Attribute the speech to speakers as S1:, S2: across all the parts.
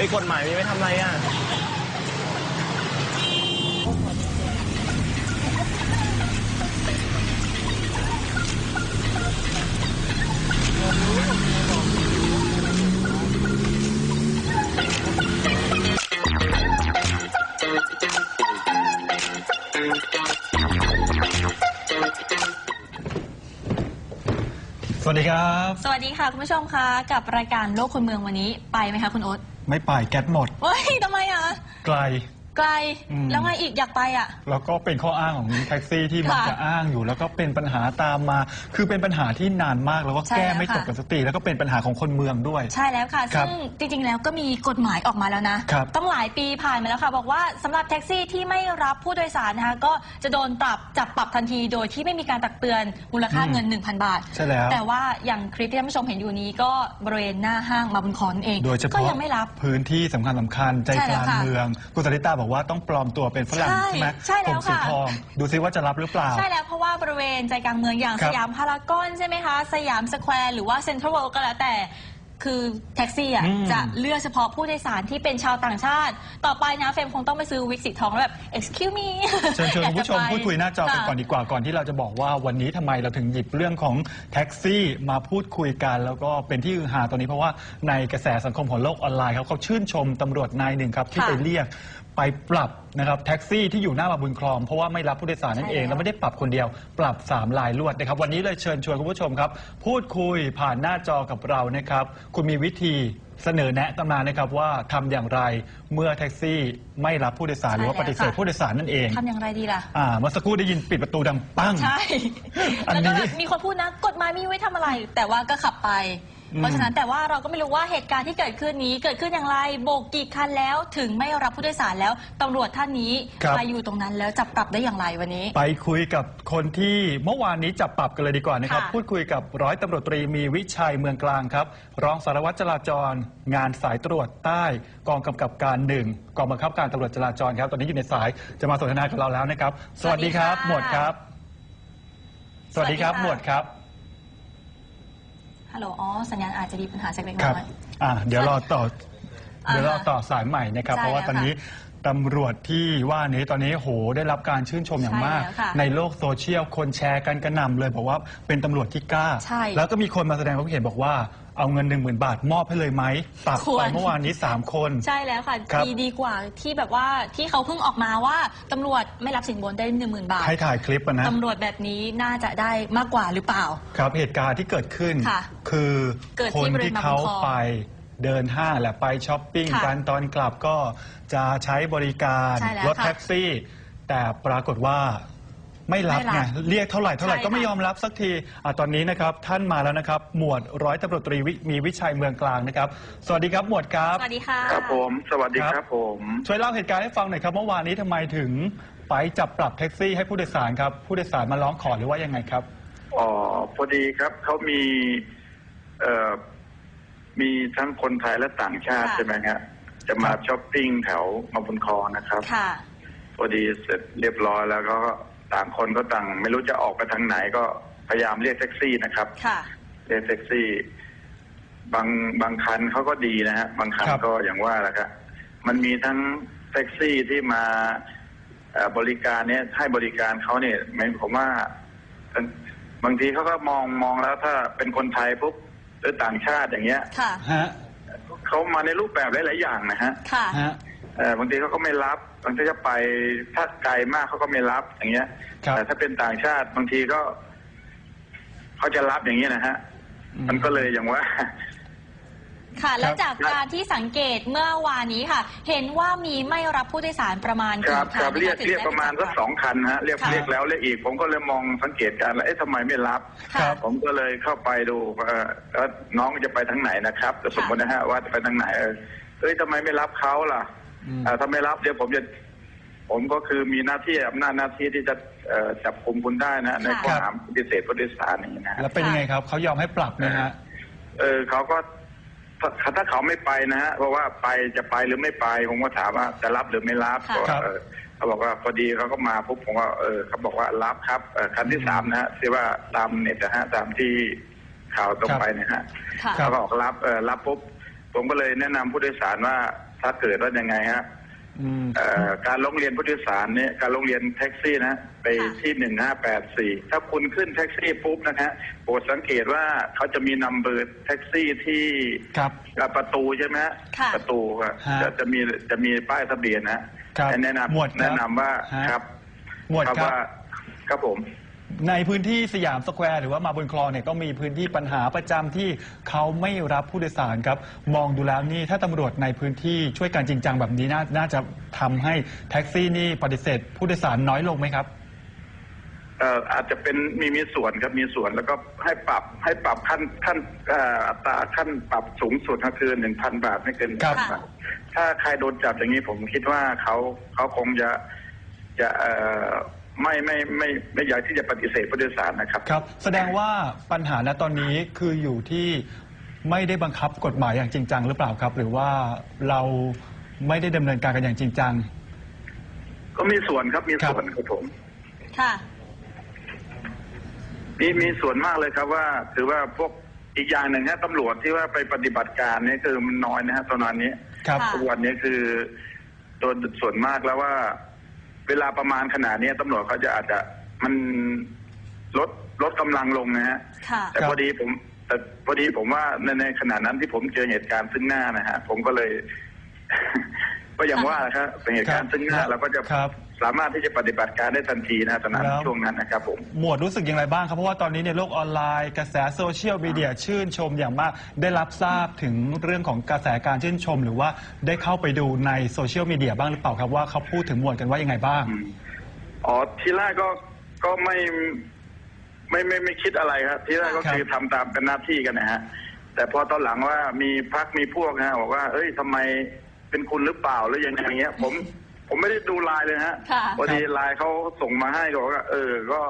S1: ฮ้ยกฎหมายมีไว้ทำอะไรอะ
S2: สวัสดีครับ
S3: สวัสดีค่ะ คุณผู้ชมคะ กับรายการโลกคนเมืองวันนี้ไปไหมคะ คุณโอ๊ต
S2: ไม่ไปแก๊สหมด
S3: เฮ้ยทำไมอะ
S2: ไกล
S3: ไกล
S2: อืม
S3: แล้วไงอีกอยากไปอะ
S2: แล้วก็เป็นข้ออ้างของแท็กซี่ที่มัน
S3: ค่ะ
S2: จะอ้างอยู่ แล้วก็เป็นปัญหาตามมา คือเป็นปัญหาที่นานมากแล้วก็
S3: ใช่
S2: แก้
S3: แล้ว
S2: ไม่
S3: ค่ะ
S2: จบกันสักทีแล้วก็เป็นปัญหาของคนเมืองด้วย
S3: ใช่แล้วค่ะ
S2: ครับ
S3: ซึ่งจริง ๆ แล้วก็มีกฎหมายออกมาแล้วนะ
S2: ครับ
S3: ต้องหลายปีผ่านมาแล้วค่ะ บอกว่าสำหรับแท็กซี่ที่ไม่รับผู้โดยสารนะคะก็จะโดนปรับจับปรับทันทีโดยที่ไม่มีการตักเตือนมูลค่า
S2: อืม
S3: เงิน 1,000 บาท
S2: ใช่แล้ว
S3: แต่ว่าอย่างคลิปที่ท่านผู้ชมเห็นอยู่นี้ก็บริเวณหน้าห้างมาบุญคอนเอง
S2: โดยเฉ
S3: ก็
S2: พาะ
S3: ยังไม่รับ
S2: พื้นที่สำคัญสำคัญใจ
S3: ใช่
S2: ก
S3: แล้ว
S2: ลาง
S3: ค่ะ
S2: เมือง คุณสริตาบอกว่าต้องปลอมตัวเป็นฝรั่ง
S3: ใช่
S2: ใช่ไหม
S3: ใช่แล้ว
S2: ผมสี
S3: ค่ะ
S2: ทอง ดูซิว่าจะรับหรือเปล่า
S3: ใช่แล้วเพราะว่าบริเวณใจกลางเมืองอย่าง
S2: ครั
S3: ส
S2: บ
S3: ยามพารากอนใช่ไหมคะ สยามสแควร์หรือว่าเซ็นทรัลเวิลด์ก็แล้วแต่ คือแท็กซี่อะ
S2: อืม
S3: จะเลือกเฉพาะผู้โดยสารที่เป็นชาวต่างชาติ ต่อไปนะเฟรมคงต้องไปซื้อวิกสีทองแล้วแบบ excuse me
S2: เชิญชวนคุณผู้ชม
S3: อากจะไป
S2: พูดคุยหน้าจอกัน
S3: ค่ะ
S2: ก่อนดีกว่าก่อนที่เราจะบอกว่าวันนี้ทำไมเราถึงหยิบเรื่องของแท็กซี่มาพูดคุยกัน แล้วก็เป็นที่ฮือฮาตอนนี้เพราะว่าในกระแสสังคมของโลกออนไลน์ครับเขาชื่นชมตำรวจนายหนึ่งครับที่
S3: ค่ะ
S2: ไปเรียก ไปปรับนะครับแท็กซี่ที่อยู่หน้ามาบุญคลอง เพราะว่าไม่รับผู้โดยสารนั่นเอง
S3: ใช่แล้ว
S2: แล้วไม่ได้ปรับคนเดียว ปรับสามลายลวดนะครับ วันนี้เลยเชิญชวนคุณผู้ชมครับ พูดคุยผ่านหน้าจอกับเรานะครับ คุณมีวิธีเสนอแนะตำนานนะครับว่าทำอย่างไรเมื่อแท็กซี่ไม่รับผู้โดยสารหรือว่าปฏิเสธผู้โดยสารนั่นเอง
S3: ทำอย่างไรดีล่ะ
S2: อ่าเมื่อสักครู่ได้ยินปิดประตูดังปั้ง
S3: ใช่
S2: อัน
S3: แล้ว
S2: นี้
S3: ก็แบบมีคนพูดนะ กฎหมายมีไว้ทำอะไร แต่ว่าก็ขับไป
S2: อืม
S3: เพราะฉะนั้นแต่ว่าเราก็ไม่รู้ว่าเหตุการณ์ที่เกิดขึ้นนี้เกิดขึ้นอย่างไรโบกกี่คันแล้วถึงไม่รับผู้โดยสารแล้วตำรวจท่านนี้
S2: ครับ
S3: ไปอยู่ตรงนั้นแล้วจะปรับได้อย่างไรวันนี้
S2: ไปคุยกับคนที่เมื่อวานนี้จับปรับกันเลยดีกว่านะครับ
S3: ค่ะ
S2: พูดคุยกับร้อยตำรวจตรีมีวิชัยเมืองกลางครับ รองสารวัตรจราจร งานสายตรวจใต้กองกำกับการหนึ่งกองบังคับการตำรวจจราจรครับ ตอนนี้อยู่ในสายจะมาสนทนากับเราแล้วนะครับ สวัสดีครับ
S3: สวัสดีค่ะ
S2: หมวดครับ สวัสดีครับ
S3: สวัสดีค่ะ
S2: หมวดครับ
S3: ฮัลโหล อ๋อ สัญญาณอาจจะมีปัญหาสักเล็ก
S2: ครับ
S3: น้อย
S2: อ่า เดี๋ยวรอต่อ
S3: อ่า
S2: เดี๋ยวรอต่อสายใหม่นะครับ
S3: ใช่
S2: เพราะว่า
S3: แล้ว
S2: ตอนนี้ ตำรวจที่ว่านี้ตอนนี้โหได้รับการชื่นชมอย่างมาก
S3: ใช่แล้วค่ะ
S2: ในโลกโซเชียลคนแชร์กันกระหน่ำเลยบอกว่าเป็นตำรวจที่กล้า
S3: ใช่
S2: แล้วก็มีคนมาแสดงความคิดเห็นบอกว่าเอาเงิน 1 0,000 บาทมอบให้เลยไหมตัด
S3: คว
S2: ไป
S3: ร
S2: เมื่อวานนี้ 3 คน
S3: ใช่แล้วค่ะ
S2: ครับ
S3: ดีดีกว่าที่แบบว่าที่เขาเพิ่งออกมาว่าตำรวจไม่รับสินบนได้หนึ่งหมื่นบาท
S2: ให้ถ่ายคลิปอะนะ
S3: ตำรวจแบบนี้น่าจะได้มากกว่าหรือเปล่า
S2: ครับเหตุการณ์ที่เกิดขึ้น
S3: ค่ะ
S2: คือ
S3: เกิด
S2: ค
S3: ที่
S2: น
S3: บริเวณ
S2: ที่เขา
S3: บางบัวทอง
S2: ไป เดินห้างแหละไปช้อปปิ้ง
S3: ค่ะ
S2: กันตอนกลับก็จะใช้บริการ
S3: ใช่แล้ว
S2: รถ
S3: ค่ะ
S2: แท็กซี่ แต่ปรากฏว่าไม่รับ
S3: ไม่รับ
S2: ไงเรียกเท่าไหร่เท่าไหร่
S3: ใช่
S2: ก็ไม่
S3: ค่ะ
S2: ยอมรับสักทีอะตอนนี้นะครับท่านมาแล้วนะครับ หมวดร้อยตำรวจตรีวิมีวิชัยเมืองกลางนะครับ สวัสดีครับหมวดครับ
S3: สวัสดีค่ะ
S4: ครับผม สวัสดี
S2: ครับ
S4: ครับผม
S2: ช่วยเล่าเหตุการณ์ให้ฟังหน่อยครับเมื่อวานนี้ทำไมถึงไปจับปรับแท็กซี่ให้ผู้โดยสารครับผู้โดยสารมาร้องขอหรือว่ายังไงครับ
S4: อ๋อ พอดีครับ เขามี เอ่อ มีทั้งคนไทยและต่างชาติ
S3: ค่ะ
S4: ใช่ไหมครับจะมา
S2: ครับ
S4: ช้อปปิ้งแถวมาบุญคลองนะครับ
S3: ค่ะ
S4: พอดีเสร็จเรียบร้อยแล้วก็ต่างคนก็ต่าง ไม่รู้จะออกไปทางไหนก็พยายามเรียกแท็กซี่นะครับ
S3: ค่ะ
S4: เรียกแท็กซี่ บางบางคันเขาก็ดีนะฮะบางคัน
S2: ครับ
S4: ก็อย่างว่าแหละครับมันมีทั้งแท็กซี่ที่มาเอ่อบริการเนี่ยให้บริการเขาเนี่ยหมายผมว่าบางทีเขาก็มองมองแล้วถ้าเป็นคนไทยปุ๊บ หรือต่างชาติอย่างเงี้ย
S3: ค่ะ
S2: ฮะ
S4: เขามาในรูปแบบหลาย ๆ อย่างนะฮะ
S3: ค่ะ
S2: ฮะ
S4: เอ่อบางทีเขาก็ไม่รับบางทีจะไปถ้าไกลมากเขาก็ไม่รับอย่างเงี้ย
S2: ครับ
S4: แต่ถ้าเป็นต่างชาติบางทีก็เขาจะรับอย่างเงี้ยนะฮะ
S2: อืม
S4: มันก็เลยอย่างว่า
S3: ค่ะ แล้ว
S2: ครับ
S3: จากการที่สังเกตเมื่อวานนี้ค่ะ เห็นว่ามีไม่รับผู้โดยสารประมาณ
S4: ครับ
S3: กี่
S4: ครับ
S3: น
S4: เรียก
S3: ถึง
S4: เรียก
S3: ได้
S4: ประมาณสัก
S3: จับ
S4: สองคันฮะเรียก
S3: ค่ะ
S4: เรียกแล้วเรียกอีก ผมก็เลยมองสังเกตการณ์แล้วเอ๊ะทำไมไม่รับ
S3: ค่ะ
S4: ผมก็เลยเข้าไปดูว่าเอ่อน้องจะไปทางไหนนะครับแต่สมมตินะฮะว่าจะไปทางไหนเออเอ้ยทำไมไม่รับเขาล่ะ
S2: อืม
S4: เอ่อถ้าไม่รับเดี๋ยวผมจะ ผมก็คือมีหน้าที่อำนาจหน้าที่ที่จะเอ่อจับกุมคุณได้นะในข้อหาปฏิเสธผู้โดยสารอย่างนี้นะฮะ
S2: แล้วเป็นยังไงครับเขายอมให้ปรับไหมฮะ
S4: เออเขาก็ ถ้าถ้าเขาไม่ไปนะฮะเพราะว่าไปจะไปหรือไม่ไปผมก็ถามว่าจะรับหรือไม่รับ
S3: ค่ะ
S4: ก็
S2: ครับ
S4: เออเขาบอกว่าพอดีเขาก็มาปุ๊บผมว่าเออเขาบอกว่ารับครับเอ่อคันที่สามนะฮะที่ว่าตามเน็ตนะฮะตามที่ข่าวตรงไปเนะฮะ
S3: ค่ะ
S2: ครั
S4: เขา
S2: บ
S4: ก็ออกรับเออรับปุ๊บผมก็เลยแนะนำผู้โดยสารว่าถ้าเกิดว่ายังไงฮะ
S2: อืม
S4: เอ่อ การร้องเรียนผู้โดยสารเนี่ยการร้องเรียนแท็กซี่นะไป
S3: ค่ะ
S4: ที่หนึ่งห้าแปดสี่ถ้าคุณขึ้นแท็กซี่ปุ๊บนะฮะโปรดสังเกตว่าเขาจะมีนัมเบอร์แท็กซี่ที่
S2: ครับ
S4: ประตูใช่ไหมฮะ
S3: ค่ะ
S4: ประตูอะ
S2: ฮะ
S4: จะจะมีจะมีป้ายทะเบียนนะครับแนะน
S2: หมวดำครับ
S4: แนะนำว่า
S2: ฮะ
S4: ครับ
S2: หมวด
S4: ครับ
S2: ครับ
S4: ว่าครับผม
S2: ในพื้นที่สยามสแควร์หรือว่ามาบนคลองเนี่ยก็มีพื้นที่ปัญหาประจำที่เขาไม่รับผู้โดยสารครับ มองดูแล้วนี่ถ้าตำรวจในพื้นที่ช่วยกันจริงจังแบบนี้น่าน่าจะทำให้แท็กซี่นี่ปฏิเสธผู้โดยสารน้อยลงไหมครับ
S4: เอ่ออาจจะเป็นมีมีส่วนครับมีส่วนแล้วก็ให้ปรับให้ปรับขั้นขั้นเอ่ออัตราขั้นปรับสูงสุดก็คือหนึ่งพันบาทไม่เกิน
S2: ครับ
S4: 1,000บาทถ้าใครโดนจับอย่างนี้ผมคิดว่าเขาเขาคงจะจะเอ่อ ไม่ไม่ไม่ไม่อยากที่จะปฏิเสธผู้โดยสารนะครับ
S2: ครับ แสดงว่าปัญหาณตอนนี้คืออยู่ที่ไม่ได้บังคับกฎหมายอย่างจริงจังหรือเปล่าครับ หรือว่าเราไม่ได้ดำเนินการกันอย่างจริงจัง
S4: ก็มีส่วนครับมี
S2: ครับ
S4: ส่วนครับผม
S3: ค่ะ
S4: มีมีส่วนมากเลยครับว่าถือว่าพวกอีกอย่างหนึ่งฮะตำรวจที่ว่าไปปฏิบัติการเนี่ยคือมันน้อยนะฮะตอนนี้
S2: ครับ
S3: ค่ะ
S4: ทุกวันนี้คือโดนส่วนมากแล้วว่า เวลาประมาณขนาดนี้ตำรวจเขาจะอาจจะมันลดลดกำลังลงนะฮะ
S3: ค่ะ
S4: แต่
S2: ครับ
S4: พอดีผมแต่พอดีผมว่าในในขณะนั้นที่ผมเจอเหตุการณ์ซึ่งหน้านะฮะผมก็เลย ก็อย่างว่านะครับเป็นเหตุการณ์ซึ่งหน้า
S2: ครับ
S4: เราก็จะ
S2: ครับ
S4: สามารถที่จะปฏิบัติการได้ทันทีนะฮะตอนนั้น
S2: แล้ว
S4: ช่วงนั้นนะครับผม
S2: หมวดรู้สึกอย่างไรบ้างครับ เพราะว่าตอนนี้ในโลกออนไลน์กระแสโซเชียลมีเดียชื่นชมอย่างมาก ได้รับทราบถึงเรื่องของกระแสการชื่นชม หรือว่าได้เข้าไปดูในโซเชียลมีเดียบ้างหรือเปล่าครับว่าเขาพูดถึงหมวดกันว่ายังไงบ้าง
S4: อืมอ๋อทีแรกก็ก็ไม่ไม่ไม่ไม่คิดอะไรครับทีแรกก็
S2: ครับ
S4: คือทำตามเป็นหน้าที่กันนะฮะแต่พอตอนหลังว่ามีพักมีพวกนะบอกว่า เอ้ยทำไมเป็นคุณหรือเปล่าหรือยังไงอย่างเงี้ย ผม ผมไม่ได้ดูไลน์เลยฮะ
S3: ค่ะ
S4: พอดีไลน์เขาส่งมาให้ก็บอกว่าเออก็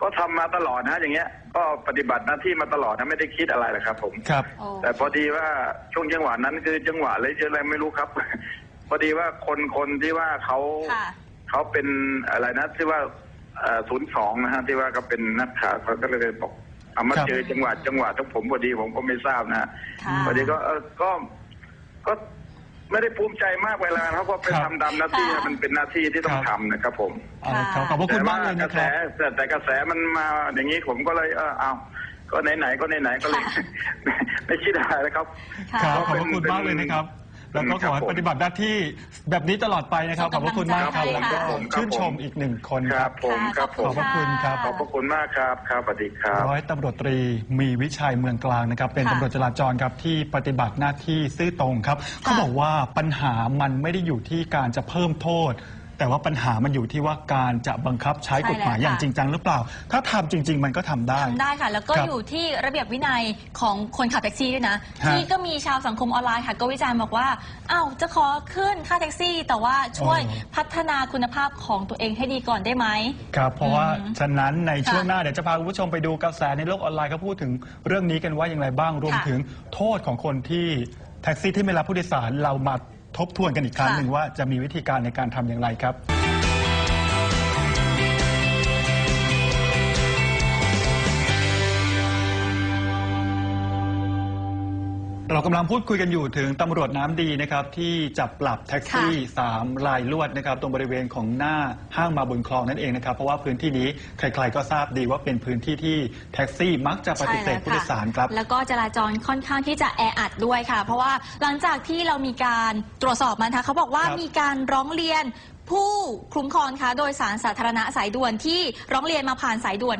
S4: ก็ทำมาตลอดนะ อย่างเงี้ย ก็ปฏิบัติหน้าที่มาตลอดนะไม่ได้คิดอะไรหรอกครับ ผม
S2: ครับ
S3: โอ้
S4: แต่พอดีว่าช่วงจังหวะนั้นคือจังหวะอะไรเจออะไรไม่รู้ครับ พอดีว่าคนคนที่ว่าเขา
S3: ค่ะ
S4: เขาเป็นอะไรนะที่ว่าศูนย์สองนะฮะที่ว่าก็เป็นนักข่าวเขาก็เลยบอกเอามา
S2: ครับ
S4: เจอจังหวะจังหวะทั้งผมพอดีผมก็ไม่ทราบนะฮะ
S3: ค่ะ
S4: พอดีก็เออก็ก็ ไม่ได้ภูมิใจมากเวลาเขาก็ไป
S2: ครับ
S4: ทำตามหน้าที่
S3: ค่ะ
S4: มันเป็นหน้าที่ที่ต้อง
S2: ครับ
S4: ทำนะครับผม
S2: เอาละครับขอบพระคุณมากเลย
S4: แต่ว่
S2: นะ
S4: ก
S2: ค
S4: ระ
S2: รับ
S4: แสแต่แต่กระแสมันมาอย่างนี้ผมก็เลยเออเอาก็ไหนๆก็ไหนๆก็เลย
S3: ค่ะ
S4: ไม่คิดอะไรแล้วครับ
S3: ค่ะ
S2: ครับขอบ
S4: เป็
S2: พ
S4: น
S2: ระคุณมากเลยนะครับ แล้วก็ขอให้
S4: ครับผม
S2: ปฏิบัติหน้าที่แบบนี้ตลอดไปนะครับ ขอบพระคุณมากครับ
S3: ส่ง
S2: แล้ว
S3: กำลังใจ
S2: ก็
S3: ให้ค่ะ
S2: ชื่นชมอีกหนึ่งคน
S4: ค
S2: ค
S4: รั
S2: รั
S4: บบ ผมครับผม
S2: ขอบพระคุณครับ
S4: ขอบพระคุณมากครับครับสวัสดีครับ
S2: ร้อยตำรวจตรีมีวิชัยเมืองกลางนะครับ เป็น
S3: ค่ะ
S2: ตำรวจจราจรครับที่ปฏิบัติหน้าที่ซื่อตรงครับ เขาบอกว่าปัญหามันไม่ได้อยู่ที่การจะเพิ่มโทษ แต่ว่าปัญหามันอยู่ที่ว่าการจะบังคับใช้กฎหมาย
S3: ใช่แล้ว
S2: อย่าง
S3: ค่ะ
S2: จริงจังหรือเปล่า ถ้าทำจริง ๆ มันก็ทำได้
S3: ทำได้ค่ะ แล้วก็
S2: ครับ
S3: อยู่ที่ระเบียบวินัยของคนขับแท็กซี่ด้วยนะ
S2: ฮะ
S3: ที่ก็มีชาวสังคมออนไลน์ค่ะก็วิจารณ์บอกว่าอ้าวจะขอขึ้นค่าแท็กซี่ แต่ว่าช่วย
S2: อ๋อ
S3: พัฒนาคุณภาพของตัวเองให้ดีก่อนได้ไหม
S2: ครับเพราะว่า
S3: อืม
S2: ฉะนั้นในช่วง
S3: ค่ะ
S2: หน้าเดี๋ยวจะพาคุณผู้ชมไปดูกระแสในโลกออนไลน์เขาพูดถึงเรื่องนี้กันว่าอย่างไรบ้างรวม
S3: ค่ะ
S2: ถึงโทษของคนที่แท็กซี่ที่ไม่รับผู้โดยสารเรามา ทบทวนกันอีกครั้ง
S3: ค่ะ
S2: หนึ่งว่าจะมีวิธีการในการทำอย่างไรครับ เรากำลังพูดคุยกันอยู่ถึงตำรวจน้ำดีนะครับที่จับปรับแท็กซี่3รายลวดนะครับตรงบริเวณของหน้าห้างมาบุญคลองนั่นเองนะครับเพราะว่าพื้นที่นี้ใครๆก็ทราบดีว่าเป็นพื้นที่ที่แท็กซี่มักจะปฏิเสธผู้โดยสารครับ
S3: แล้วก็จราจรค่อนข้างที่จะแออัดด้วยค่ะ เพราะว่าหลังจากที่เรามีการตรวจสอบมานะคะเขาบอกว่า
S2: ครับ
S3: มีการร้องเรียน ผู้คลุ้มครองค่ะโดยสารสาธารณะสายด่วนที่ร้องเรียนมาผ่านสายด่วน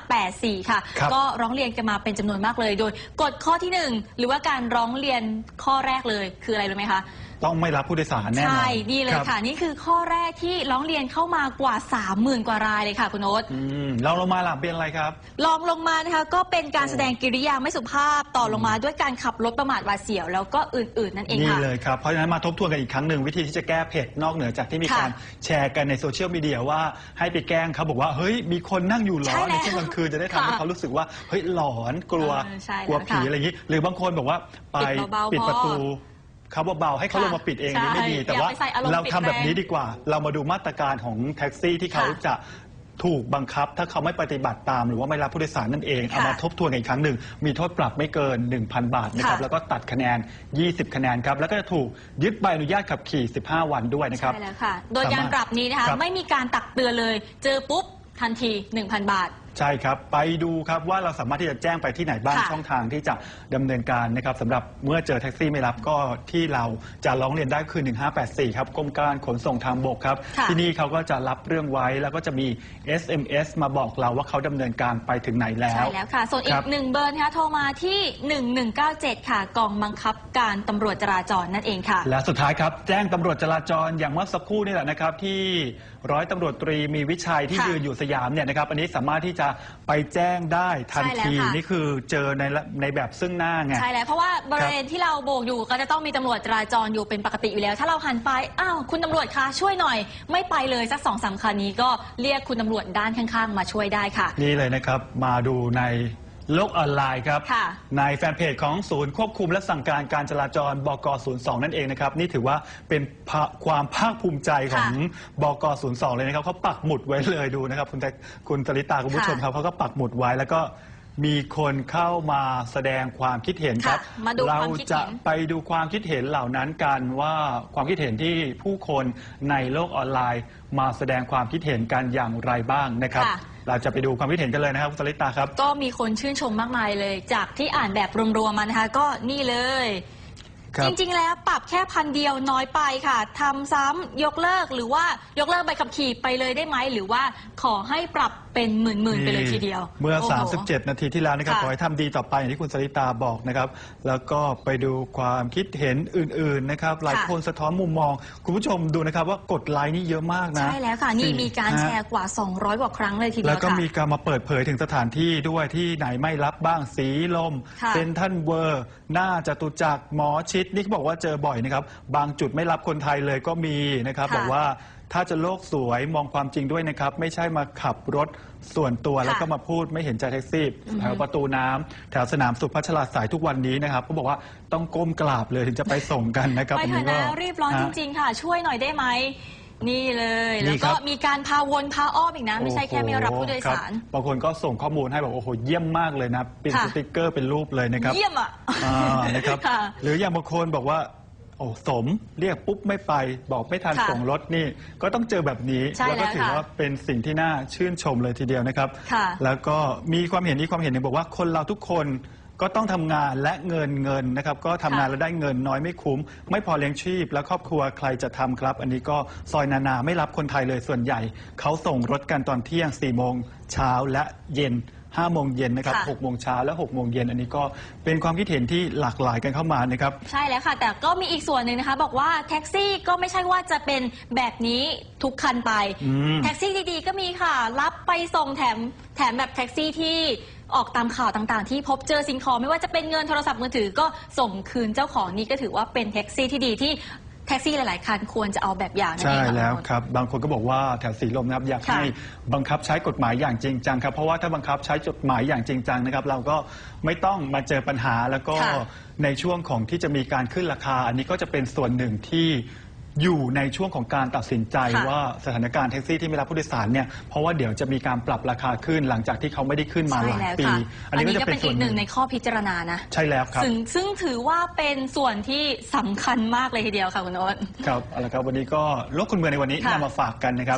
S3: 1584 ค่ะ
S2: ครับ
S3: ก็ร้องเรียนกันมาเป็นจำนวนมากเลย โดยกฎข้อที่หนึ่งหรือว่าการร้องเรียนข้อแรกเลยคืออะไรรู้ไหมคะ
S2: ต้องไม่รับผู้โดยสารแน่นอน
S3: ใช่นี่เลย
S2: รับ
S3: ค่ะ นี่คือข้อแรกที่ร้องเรียนเข้ามากว่า 30,000 กว่ารายเลยค่ะคุณโอ๊ต
S2: อืมเราลงมาหลับเป็นอะไรครับ
S3: ลองลงมานะคะก็เป็นการแสดงกิริยาไม่สุภาพต่อลงมาด้วยการขับรถประมาทหวาดเสียว แล้วก็อื่นๆนั่นเอง
S2: นี่
S3: ค่ะ
S2: เลยครับเพราะฉะนั้นมาทบทวนกันอีกครั้งหนึ่งวิธีที่จะแก้เผ็ดนอกเหนือจากที่มี
S3: ค่ะ
S2: การแชร์กันในโซเชียลมีเดียว่าให้ไปแกล้งเขาบอกว่าเฮ้ยมีคนนั่งอยู่เหรอ
S3: ใช่แล้ว
S2: ในช่วงกลางคืนจะได้ทำให้
S3: ค่ะ
S2: เขารู้สึกว่าเฮ้ยหลอนกลัว
S3: เออใช่
S2: กลัว
S3: แล้ว
S2: ผี
S3: ค่ะ
S2: อะไรอย่างนี้ หรือบางคนบอกว่าไป
S3: ปิดเบาๆ
S2: ปิดประตู
S3: พอ
S2: เขาเบาๆให้เขา
S3: ค่ะ
S2: ลงมาปิดเอง
S3: ใช่
S2: นี่ไม่ดี แต่
S3: อย่า
S2: ว่า
S3: ไปใส่อารมณ์
S2: เรา
S3: ปิด
S2: ทำแบบ
S3: แรง
S2: นี้ดีกว่า เรามาดูมาตรการของแท็กซี่ที่เขา
S3: ค่ะ
S2: จะถูกบังคับถ้าเขาไม่ปฏิบัติตาม หรือว่าไม่รับผู้โดยสารนั่นเองเอามาทบทวนกันอีกครั้งหนึ่ง มีโทษปรับไม่เกิน 1,000 บาทนะครับ
S3: ค่ะ
S2: แล้วก็ตัดคะแนน 20 คะแนนครับแล้วก็จะถูกยึดใบอนุญาตขับขี่ 15 วันด้วยนะครับ
S3: ใช่แล้วค่ะ โดยการ
S2: สามารถ
S3: ปรับนี้นะคะ
S2: ครับ
S3: ไม่มีการตักเตือนเลย เจอปุ๊บทันที 1,000 บาท
S2: ใช่ครับ ไปดูครับว่าเราสามารถที่จะแจ้งไปที่ไหนบ้าง
S3: ค่ะ
S2: ช่องทางที่จะดำเนินการนะครับสำหรับเมื่อเจอแท็กซี่ไม่รับก็ที่เราจะร้องเรียนได้คือ 1584 ครับกรมการขนส่งทางบกครับ
S3: ค่ะ
S2: ที่นี่เขาก็จะรับเรื่องไว้แล้วก็จะมี SMS มาบอกเราว่าเขาดำเนินการไปถึงไหนแล้ว
S3: ใช่แล้วค่ะ ส่วนอี
S2: ครั
S3: ก
S2: บ
S3: หนึ่งเบอร์นะคะโทรมาที่ 1197 ค่ะ กองบังคับการตำรวจจราจรนั่นเองค่ะ
S2: และสุดท้ายครับ แจ้งตำรวจจราจรอย่างเมื่อสักครู่นี่แหละนะครับ ที่ร้อยตำรวจตรีมีวิชัยที่
S3: ค่ะ
S2: ยืนอยู่สยามเนี่ยนะครับ อันนี้สามารถที่จะไปแจ้งได้ทัน
S3: ใช่แล้ว
S2: ที
S3: ค่ะ
S2: นี่คือเจอในละในแบบซึ่งหน้าไง
S3: ใช่แล้วเพราะว่าบริเวณที่เราโบกอยู่ก็จะต้องมีตำรวจจราจรอยู่เป็นปกติอยู่แล้ว ถ้าเราหันไปอ้าวคุณตำรวจคะช่วยหน่อย ไม่ไปเลยสักสองสามคันนี้ก็เรียกคุณตำรวจด้านข้างๆ มาช่วยได้ค่ะ
S2: นี่เลยนะครับ มาดูใน โลกออนไลน์ครับ
S3: ค่ะ
S2: ในแฟนเพจของศูนย์ควบคุมและสั่งการการจราจรบก 02 นั่นเองนะครับ นี่ถือว่าเป็นภาความภาคภูมิใจของบก 02 เลยนะครับเขาปักหมุดไว้เลยดูนะครับ คุณแตคุณสลิตาคุณผู้ชมครับเขาก็ปักหมุดไว้แล้วก็มีคนเข้ามาแสดงความคิดเห็นครับ
S3: ค่ะมาดู
S2: เรา
S3: ความคิด
S2: จะ
S3: เห็น
S2: ไปดูความคิดเห็นเหล่านั้นกันว่าความคิดเห็นที่ผู้คนในโลกออนไลน์ มาแสดงความคิดเห็นกันอย่างไรบ้างนะครับ
S3: ค่ะ
S2: เราจะไปดูความคิดเห็นกันเลยนะครับคุณสลิตาครับ
S3: ก็มีคนชื่นชมมากมายเลย จากที่อ่านแบบรวมๆมานะคะ ก็นี่เลย
S2: ครับ
S3: จริงๆ แล้วปรับแค่พันเดียวน้อยไปค่ะทำซ้ำยกเลิกหรือว่ายกเลิกใบขับขี่ไปเลยได้ไหมหรือว่าขอให้ปรับ เป็นหมื่นๆไปเลยทีเดียว
S2: เมื่อ
S3: โโห
S2: 37 นาทีที่แล้วนะครับ
S3: ค่ะ
S2: ขอให้ทำดีต่อไปอย่างที่คุณสริตาบอกนะครับ แล้วก็ไปดูความคิดเห็นอื่นๆนะครับ หลายคนสะท้อนมุมมอง คุณผู้ชมดูนะครับว่ากดไลค์นี่เยอะมากนะ
S3: ใช่แล้วค่ะ นี่
S2: สี่
S3: มีการแช
S2: ฮะ
S3: ร์กว่า 200 กว่าครั้งเลยทีเดี
S2: แล้
S3: ยวว
S2: ก็
S3: ค่ะ
S2: มีการมาเปิดเผยถึงสถานที่ด้วยที่ไหนไม่รับบ้างสีลม
S3: ค่ะ
S2: เซนทรันเวอร์หน้าจตุจักรหมอชิดนี่เขาบอกว่าเจอบ่อยนะครับ บางจุดไม่รับคนไทยเลยก็มีนะครับ
S3: ค่ะ
S2: บอกว่า ถ้าจะโลกสวยมองความจริงด้วยนะครับ ไม่ใช่มาขับรถส่วนตัว
S3: ค่ะ
S2: แล้วก็มาพูดไม่เห็นใจแท็กซี่แถวประตูน้ำแถวสนามสุพัชราสายทุกวันนี้นะครับก็บอกว่าต้องก้มกราบเลยถึงจะไปส่งกันนะครับ
S3: ไป
S2: อัน
S3: เถ
S2: นี้
S3: อะ
S2: ก็
S3: นะรีบร้อนจ
S2: ฮะ
S3: ริง ๆ ค่ะ ช่วยหน่อยได้ไหม นี่เลย
S2: นี่
S3: แล้ว
S2: ครั
S3: ก็
S2: บ
S3: มีการพาวนพาอ้อมอีกนะ ไม่ใช่แค่ไม่รับผู้โดยสาร
S2: โอ้โหคบบางคนก็ส่งข้อมูลให้บอกโอ้โหเยี่ยมมากเลยนะเป็น
S3: ค่ะ
S2: สติกเกอร์เป็นรูปเลยนะครับ
S3: เยี่ยมอะ
S2: อ่านะครับ
S3: ค่ะ
S2: หรืออย่างบางคนบอกว่า โอ้สมเรียกปุ๊บไม่ไป บอกไม่ทัน
S3: ค่ะ
S2: ส่งรถนี่ ก็ต้องเจอแบบนี้
S3: ใช่
S2: แล้วก็
S3: แล้ว
S2: ถือ
S3: ค่ะ
S2: ว่าเป็นสิ่งที่น่าชื่นชมเลยทีเดียวนะครับ
S3: ค่ะ
S2: แล้วก็มีความเห็นนี้ความเห็นหนึ่งบอกว่าคนเราทุกคนก็ต้องทำงานและเงินเงินนะครับ ก็ทำงาน
S3: ค่ะ
S2: แล้วได้เงินน้อยไม่คุ้ม ไม่พอเลี้ยงชีพ และครอบครัวใครจะทำครับ อันนี้ก็ซอยนานาไม่รับคนไทยเลยส่วนใหญ่ เขาส่งรถกันตอนเที่ยง4ี่โมงเช้าและเย็น 5โมงเย็นนะครับ
S3: ค่ะ
S2: 6โมงเช้าและ6โมงเย็นอันนี้ก็เป็นความคิดเห็นที่หลากหลายกันเข้ามานะครับ
S3: ใช่แล้วค่ะ แต่ก็มีอีกส่วนหนึ่งนะคะ บอกว่าแท็กซี่ก็ไม่ใช่ว่าจะเป็นแบบนี้ทุกคันไป
S2: อืม
S3: แท็กซี่ดีๆ ก็มีค่ะ รับไปส่งแถมแถมแบบแท็กซี่ที่ออกตามข่าวต่างๆ ที่พบเจอสิ่งของไม่ว่าจะเป็นเงินโทรศัพท์มือถือก็ส่งคืนเจ้าของนี่ก็ถือว่าเป็นแท็กซี่ที่ดีที่ แท็กซี่หลาย ๆ คันควรจะเอาแบบอย่างนั่น
S2: ใช่
S3: เองค่ะ
S2: แล้ว
S3: คุณโน้ต
S2: ครับ บางคนก็บอกว่าแถวสีลมนะครับอยาก
S3: ค่ะ
S2: ให้บังคับใช้กฎหมายอย่างจริงจังครับเพราะว่าถ้าบังคับใช้กฎหมายอย่างจริงจังนะครับ เราก็ไม่ต้องมาเจอปัญหาแล้วก็
S3: ค่ะ
S2: ในช่วงของที่จะมีการขึ้นราคา อันนี้ก็จะเป็นส่วนหนึ่งที่ อยู่ในช่วงของการตัดสินใจ
S3: ค่ะ
S2: ว่าสถานการณ์แท็กซี่ที่ไม่รับผู้โดยสารเนี่ยเพราะว่าเดี๋ยวจะมีการปรับราคาขึ้นหลังจากที่เขาไม่ได้ขึ้นมา
S3: ใช่
S2: หลาย
S3: แล้ว
S2: ปี
S3: ค่ะ
S2: อันนี้ก็จะ
S3: ก็
S2: เป็
S3: เป็นน
S2: ส่
S3: อี
S2: วน
S3: ก
S2: ห
S3: ห
S2: นึ่
S3: นึ่
S2: ง
S3: งในข้อพิจารณานะ
S2: ใช่แล้วครับ
S3: ซึ่งซึ่งถือว่าเป็นส่วนที่สำคัญมากเลยทีเดียวค่ะคุณโอ๊ต
S2: ครับเอาละครับวันนี้ก็โลกคนเมืองในวันนี้
S3: ค่ะ
S2: นำมาฝากกันนะครับ